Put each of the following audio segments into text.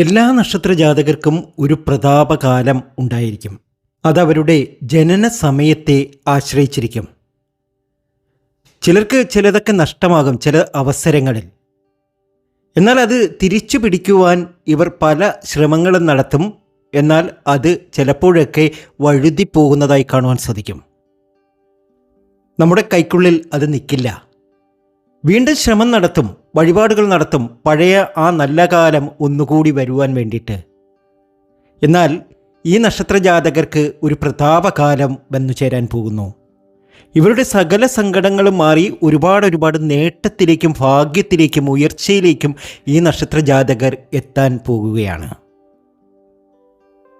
എല്ലാ നക്ഷത്ര ജാതകർക്കും ഒരു പ്രതാപകാലം ഉണ്ടായിരിക്കും. അതവരുടെ ജനന സമയത്തെ ആശ്രയിച്ചിരിക്കും. ചിലർക്ക് ചിലതൊക്കെ നഷ്ടമാകും ചില അവസരങ്ങളിൽ. എന്നാൽ അത് തിരിച്ചു പിടിക്കുവാൻ ഇവർ പല ശ്രമങ്ങളും നടത്തും. എന്നാൽ അത് ചിലപ്പോഴൊക്കെ വഴുതിപ്പോകുന്നതായി കാണുവാൻ സാധിക്കും. നമ്മുടെ കൈക്കുള്ളിൽ അത് നിൽക്കില്ല. വീണ്ടും ശ്രമം നടത്തും. വഴിപാടുകൾ നടത്തും പഴയ ആ നല്ല കാലം ഒന്നുകൂടി വരുവാൻ വേണ്ടിയിട്ട്. എന്നാൽ ഈ നക്ഷത്ര ജാതകർക്ക് ഒരു പ്രതാപകാലം വന്നു ചേരാൻ പോകുന്നു. ഇവരുടെ സകല സങ്കടങ്ങളും മാറി ഒരുപാട് ഒരുപാട് നേട്ടത്തിലേക്കും ഭാഗ്യത്തിലേക്കും ഉയർച്ചയിലേക്കും ഈ നക്ഷത്ര ജാതകർ എത്താൻ പോകുകയാണ്.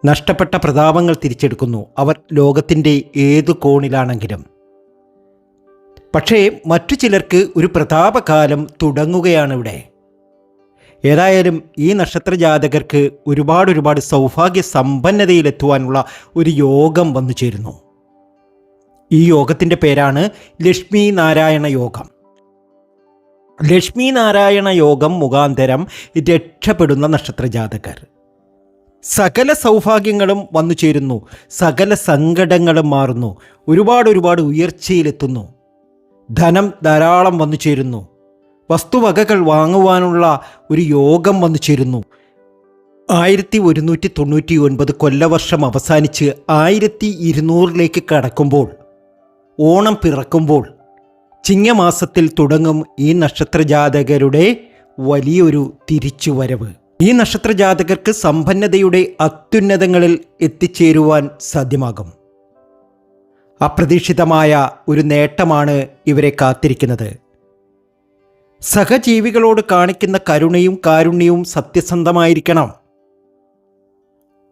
നഷ്ടപ്പെട്ട പ്രതാപങ്ങൾ തിരിച്ചെടുക്കുന്നു. അവർ ലോകത്തിന്റെ ഏതു കോണിലാണെങ്കിലും. പക്ഷേ മറ്റു ചിലർക്ക് ഒരു പ്രതാപകാലം തുടങ്ങുകയാണ് ഇവിടെ ഏതായാലും ഈ നക്ഷത്ര ജാതകർക്ക് ഒരുപാട് ഒരുപാട് സൗഭാഗ്യ സമ്പന്നതയിലെത്തുവാനുള്ള ഒരു യോഗം വന്നു ചേരുന്നു. ഈ യോഗത്തിന്റെ പേരാണ് ലക്ഷ്മി നാരായണ യോഗം. ലക്ഷ്മി നാരായണ യോഗം മുഖാന്തരം രക്ഷപ്പെടുന്ന നക്ഷത്ര ജാതകർ സകല സൗഭാഗ്യങ്ങളും വന്നു ചേരുന്നു. സകല സങ്കടങ്ങളും മാറുന്നു. ഒരുപാട് ഒരുപാട് ഉയർച്ചയിലെത്തുന്നു. ധനം ധാരാളം വന്നു ചേരുന്നു. വസ്തുവകകൾ വാങ്ങുവാനുള്ള ഒരു യോഗം വന്നു ചേരുന്നു. ആയിരത്തി ഒരുന്നൂറ്റി തൊണ്ണൂറ്റി ഒൻപത് കൊല്ലവർഷം അവസാനിച്ച് ആയിരത്തി ഇരുന്നൂറിലേക്ക് കടക്കുമ്പോൾ ഓണം പിറക്കുമ്പോൾ ചിങ്ങമാസത്തിൽ തുടങ്ങും ഈ നക്ഷത്രജാതകരുടെ വലിയൊരു തിരിച്ചുവരവ്. ഈ നക്ഷത്രജാതകർക്ക് സമ്പന്നതയുടെ അത്യുന്നതങ്ങളിൽ എത്തിച്ചേരുവാൻ സാധ്യമാകും. അപ്രതീക്ഷിതമായ ഒരു നേട്ടമാണ് ഇവരെ കാത്തിരിക്കുന്നത്. സഹജീവികളോട് കാണിക്കുന്ന കരുണയും കാരുണ്യവും സത്യസന്ധമായിരിക്കണം.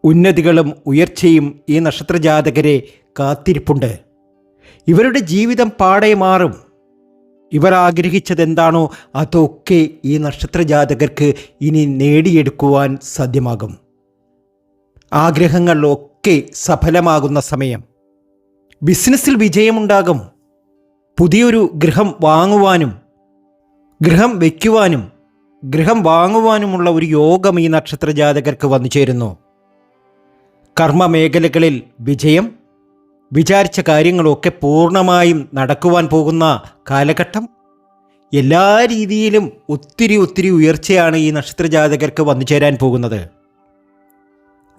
ഉന്നതികളും ഉയർച്ചയും ഈ നക്ഷത്രജാതകരെ കാത്തിരിപ്പുണ്ട്. ഇവരുടെ ജീവിതം പാടെ മാറും. ഇവർ ആഗ്രഹിച്ചതെന്താണോ അതൊക്കെ ഈ നക്ഷത്രജാതകർക്ക് ഇനി നേടിയെടുക്കുവാൻ സാധ്യമാകും. ആഗ്രഹങ്ങളിലൊക്കെ സഫലമാകുന്ന സമയം. ബിസിനസ്സിൽ വിജയമുണ്ടാകും. പുതിയൊരു ഗൃഹം വാങ്ങുവാനും ഗൃഹം വയ്ക്കുവാനും ഗൃഹം വാങ്ങുവാനുമുള്ള ഒരു യോഗം ഈ നക്ഷത്ര ജാതകർക്ക് വന്നു ചേരുന്നു. കർമ്മ മേഖലകളിൽ വിജയം വിചാരിച്ച കാര്യങ്ങളൊക്കെ പൂർണമായും നടക്കുവാൻ പോകുന്ന കാലഘട്ടം എല്ലാ രീതിയിലും ഒത്തിരി ഒത്തിരി ഉയർച്ചയാണ് ഈ നക്ഷത്ര ജാതകർക്ക് വന്നു ചേരാൻ പോകുന്നത്.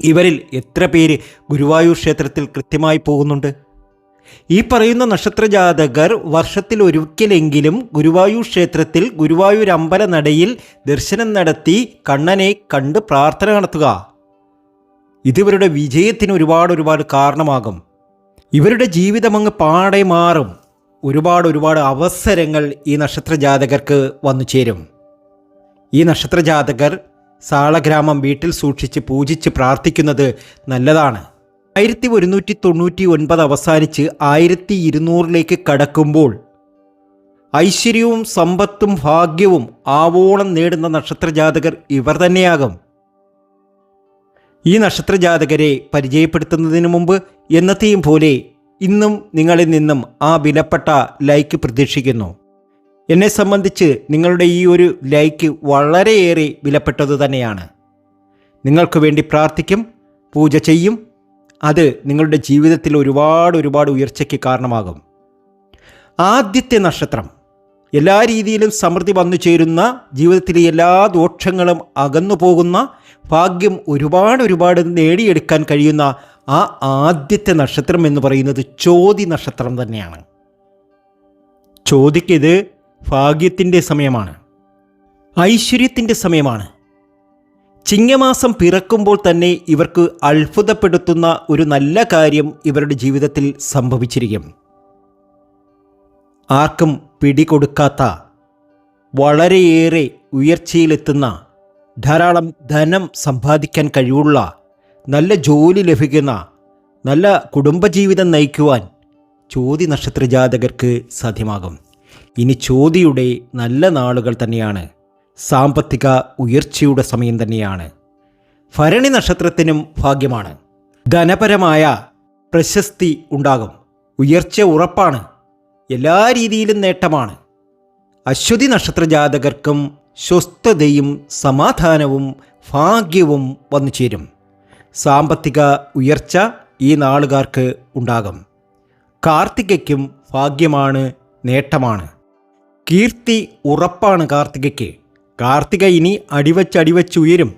ഇവരിൽ എത്ര പേര് ഗുരുവായൂർ ക്ഷേത്രത്തിൽ കൃത്യമായി പോകുന്നുണ്ട്? ഈ പറയുന്ന നക്ഷത്രജാതകർ വർഷത്തിൽ ഒരിക്കലെങ്കിലും ഗുരുവായൂർ ക്ഷേത്രത്തിൽ ഗുരുവായൂർ അമ്പല നടയിൽ ദർശനം നടത്തി കണ്ണനെ കണ്ട് പ്രാർത്ഥന നടത്തുക. ഇതിവരുടെ വിജയത്തിന് ഒരുപാട് ഒരുപാട് കാരണമാകും. ഇവരുടെ ജീവിതം അങ്ങ് പാടെ മാറും. ഒരുപാട് ഒരുപാട് അവസരങ്ങൾ ഈ നക്ഷത്രജാതകർക്ക് വന്നു ചേരും. ഈ നക്ഷത്രജാതകർ സാളഗ്രാമം വീട്ടിൽ സൂക്ഷിച്ച് പൂജിച്ച് പ്രാർത്ഥിക്കുന്നത് നല്ലതാണ്. ആയിരത്തി ഒരുന്നൂറ്റി തൊണ്ണൂറ്റി ഒൻപത് അവസാനിച്ച് ആയിരത്തി ഇരുന്നൂറിലേക്ക് കടക്കുമ്പോൾ ഐശ്വര്യവും സമ്പത്തും ഭാഗ്യവും ആവോളം നേടുന്ന നക്ഷത്രജാതകർ ഇവർ തന്നെയാകും. ഈ നക്ഷത്രജാതകരെ പരിചയപ്പെടുത്തുന്നതിന് മുമ്പ് എന്നത്തെയും പോലെ ഇന്നും നിങ്ങളിൽ നിന്നും ആ വിലപ്പെട്ട ലൈക്ക് പ്രതീക്ഷിക്കുന്നു. എന്നെ സംബന്ധിച്ച് നിങ്ങളുടെ ഈ ഒരു ലൈക്ക് വളരെയേറെ വിലപ്പെട്ടത് തന്നെയാണ്. നിങ്ങൾക്ക് വേണ്ടി പ്രാർത്ഥിക്കും പൂജ ചെയ്യും അത് നിങ്ങളുടെ ജീവിതത്തിൽ ഒരുപാട് ഒരുപാട് ഉയർച്ചയ്ക്ക് കാരണമാകും. ആദ്യത്തെ നക്ഷത്രം. എല്ലാ രീതിയിലും സമൃദ്ധി വന്നു ചേരുന്ന ജീവിതത്തിലെ എല്ലാ ദോഷങ്ങളും അകന്നു പോകുന്ന ഭാഗ്യം ഒരുപാട് ഒരുപാട് നേടിയെടുക്കാൻ കഴിയുന്ന ആ ആദ്യത്തെ നക്ഷത്രം എന്ന് പറയുന്നത് ചോതി നക്ഷത്രം തന്നെയാണ്. ചോതിക്കിത് ഭാഗ്യത്തിന്റെ സമയമാണ്. ഐശ്വര്യത്തിന്റെ സമയമാണ്. ചിങ്ങമാസം പിറക്കുമ്പോൾ തന്നെ ഇവർക്ക് അത്ഭുതപ്പെടുത്തുന്ന ഒരു നല്ല കാര്യം ഇവരുടെ ജീവിതത്തിൽ സംഭവിച്ചിരിക്കും. ആർക്കും പിടികൊടുക്കാത്ത വളരെയേറെ ഉയർച്ചയിലെത്തുന്ന ധാരാളം ധനം സമ്പാദിക്കാൻ കഴിവുള്ള നല്ല ജോലി ലഭിക്കുന്ന നല്ല കുടുംബജീവിതം നയിക്കുവാൻ ചോതി നക്ഷത്ര ജാതകർക്ക് സാധ്യമാകും. ഇനി ചോതിയുടെ നല്ല നാളുകൾ തന്നെയാണ്. സാമ്പത്തിക ഉയർച്ചയുടെ സമയം തന്നെയാണ്. ഭരണി നക്ഷത്രത്തിനും ഭാഗ്യമാണ്. ധനപരമായ പ്രശസ്തി ഉണ്ടാകും. ഉയർച്ച ഉറപ്പാണ്. എല്ലാ രീതിയിലും നേട്ടമാണ്. അശ്വതി നക്ഷത്ര ജാതകർക്കും സ്വസ്ഥതയും സമാധാനവും ഭാഗ്യവും വന്നു ചേരും. സാമ്പത്തിക ഉയർച്ച ഈ നാളുകാർക്ക് ഉണ്ടാകും. കാർത്തികയ്ക്കും ഭാഗ്യമാണ് നേട്ടമാണ്. കീർത്തി ഉറപ്പാണ് കാർത്തികയ്ക്ക്. കാർത്തിക ഇനി അടിവച്ചടിവച്ചുയരും.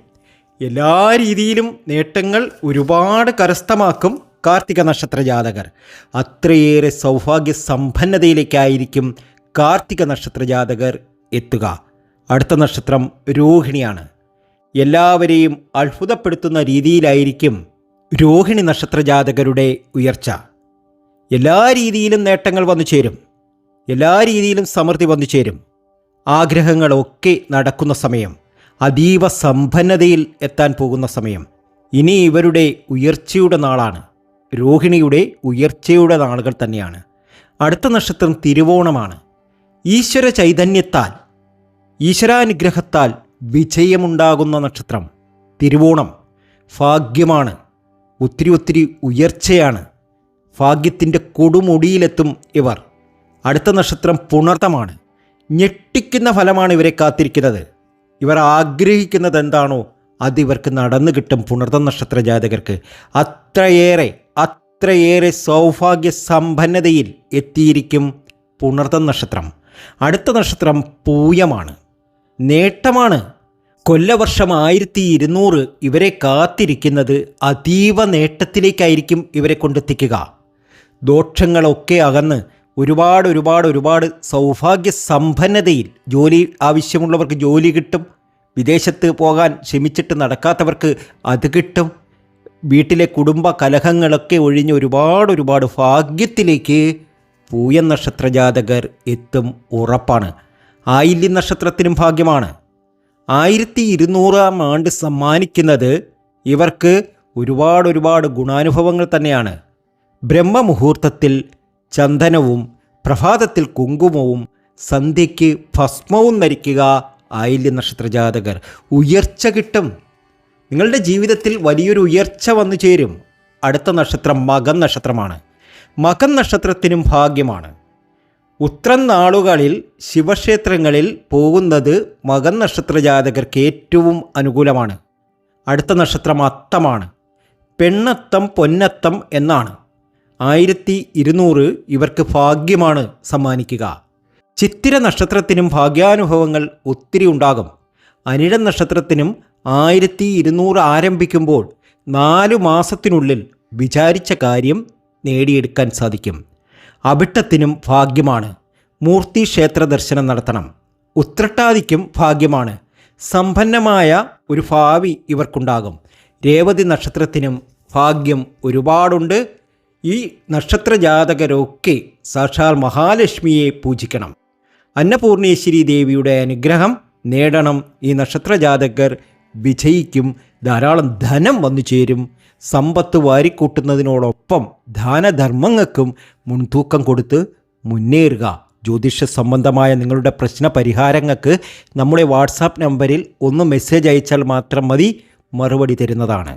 എല്ലാ രീതിയിലും നേട്ടങ്ങൾ ഒരുപാട് കരസ്ഥമാക്കും കാർത്തിക നക്ഷത്ര ജാതകർ. അത്രയേറെ സൗഭാഗ്യ സമ്പന്നതയിലേക്കായിരിക്കും കാർത്തിക നക്ഷത്ര ജാതകർ എത്തുക. അടുത്ത നക്ഷത്രം രോഹിണിയാണ്. എല്ലാവരെയും അത്ഭുതപ്പെടുത്തുന്ന രീതിയിലായിരിക്കും രോഹിണി നക്ഷത്ര ജാതകരുടെ ഉയർച്ച. എല്ലാ രീതിയിലും നേട്ടങ്ങൾ വന്നു ചേരും എല്ലാ രീതിയിലും സമൃദ്ധി വന്നു ചേരും ആഗ്രഹങ്ങളൊക്കെ നടക്കുന്ന സമയം അതീവ സമ്പന്നതയിൽ എത്താൻ പോകുന്ന സമയം. ഇനി ഇവരുടെ ഉയർച്ചയുടെ നാളാണ്. രോഹിണിയുടെ ഉയർച്ചയുടെ നാളുകൾ തന്നെയാണ്. അടുത്ത നക്ഷത്രം തിരുവോണമാണ്. ഈശ്വര ചൈതന്യത്താൽ ഈശ്വരാനുഗ്രഹത്താൽ വിജയമുണ്ടാകുന്ന നക്ഷത്രം തിരുവോണം. ഭാഗ്യമാണ്. ഒത്തിരി ഒത്തിരി ഉയർച്ചയാണ്. ഭാഗ്യത്തിന്റെ കൊടുമുടിയിലെത്തും ഇവർ. അടുത്ത നക്ഷത്രം പുണർത്തമാണ്. ഞെട്ടിക്കുന്ന ഫലമാണ് ഇവരെ കാത്തിരിക്കുന്നത്. ഇവർ ആഗ്രഹിക്കുന്നത് എന്താണോ അത് ഇവർക്ക് നടന്നു കിട്ടും പുണർത്ത നക്ഷത്ര ജാതകർക്ക് അത്രയേറെ അത്രയേറെ സൗഭാഗ്യ സമ്പന്നതയിൽ എത്തിയിരിക്കും പുണർത്ത നക്ഷത്രം. അടുത്ത നക്ഷത്രം പൂയമാണ്. നേട്ടമാണ്. കൊല്ലവർഷം ആയിരത്തി ഇരുന്നൂറ് ഇവരെ കാത്തിരിക്കുന്നത് അതീവ നേട്ടത്തിലേക്കായിരിക്കും ഇവരെ കൊണ്ടെത്തിക്കുക. ദോഷങ്ങളൊക്കെ അകന്ന് ഒരുപാട് ഒരുപാട് ഒരുപാട് സൗഭാഗ്യ സമ്പന്നതയിൽ ജോലി ആവശ്യമുള്ളവർക്ക് ജോലി കിട്ടും. വിദേശത്ത് പോകാൻ ക്ഷമിച്ചിട്ട് നടക്കാത്തവർക്ക് അത് കിട്ടും. വീട്ടിലെ കുടുംബ കലഹങ്ങളൊക്കെ ഒഴിഞ്ഞ് ഒരുപാട് ഒരുപാട് ഭാഗ്യത്തിലേക്ക് പൂയ നക്ഷത്ര ജാതകർ എത്തും ഉറപ്പാണ്. ആയില്യ നക്ഷത്രത്തിനും ഭാഗ്യമാണ്. ആയിരത്തി ഇരുന്നൂറാം ആണ്ട് സമ്മാനിക്കുന്നത് ഇവർക്ക് ഒരുപാട് ഒരുപാട് ഗുണാനുഭവങ്ങൾ തന്നെയാണ്. ബ്രഹ്മമുഹൂർത്തത്തിൽ ചന്ദനവും പ്രഭാതത്തിൽ കുങ്കുമവും സന്ധ്യയ്ക്ക് ഭസ്മവും ധരിക്കുക ആയില്യ നക്ഷത്ര ജാതകർ ഉയർച്ച കിട്ടും. നിങ്ങളുടെ ജീവിതത്തിൽ വലിയൊരു ഉയർച്ച വന്നു ചേരും. അടുത്ത നക്ഷത്രം മകൻ നക്ഷത്രമാണ്. മകൻ നക്ഷത്രത്തിനും ഭാഗ്യമാണ്. ഉത്രം നാളുകളിൽ ശിവക്ഷേത്രങ്ങളിൽ പോകുന്നത് മകൻ നക്ഷത്ര ജാതകർക്ക് ഏറ്റവും അനുകൂലമാണ്. അടുത്ത നക്ഷത്രം അത്തമാണ്. പെണ്ണത്തം പൊന്നത്തം എന്നാണ്. ആയിരത്തി ഇരുന്നൂറ് ഇവർക്ക് ഭാഗ്യമാണ് സമ്മാനിക്കുക. ചിത്തിര നക്ഷത്രത്തിനും ഭാഗ്യാനുഭവങ്ങൾ ഒത്തിരി ഉണ്ടാകും. അനിഴ നക്ഷത്രത്തിനും ആയിരത്തി ഇരുന്നൂറ് ആരംഭിക്കുമ്പോൾ നാലു മാസത്തിനുള്ളിൽ വിചാരിച്ച കാര്യം നേടിയെടുക്കാൻ സാധിക്കും. അഭിട്ടത്തിനും ഭാഗ്യമാണ്. മൂർത്തി ക്ഷേത്ര ദർശനം നടത്തണം. ഉത്രട്ടാതിക്കും ഭാഗ്യമാണ്. സമ്പന്നമായ ഒരു ഭാവി ഇവർക്കുണ്ടാകും. രേവതി നക്ഷത്രത്തിനും ഭാഗ്യം ഒരുപാടുണ്ട്. ഈ നക്ഷത്രജാതകരൊക്കെ സാക്ഷാൽ മഹാലക്ഷ്മിയെ പൂജിക്കണം. അന്നപൂർണേശ്വരി ദേവിയുടെ അനുഗ്രഹം നേടണം. ഈ നക്ഷത്രജാതകർ വിജയിക്കും. ധാരാളം ധനം വന്നു ചേരും. സമ്പത്ത് വാരിക്കൂട്ടുന്നതിനോടൊപ്പം ദാനധർമ്മങ്ങൾക്കും മുൻതൂക്കം കൊടുത്ത് മുന്നേറുക. ജ്യോതിഷ സംബന്ധമായ നിങ്ങളുടെ പ്രശ്ന പരിഹാരങ്ങൾക്ക് നമ്മുടെ വാട്സാപ്പ് നമ്പറിൽ ഒന്ന് മെസ്സേജ് അയച്ചാൽ മാത്രം മതി. മറുപടി തരുന്നതാണ്.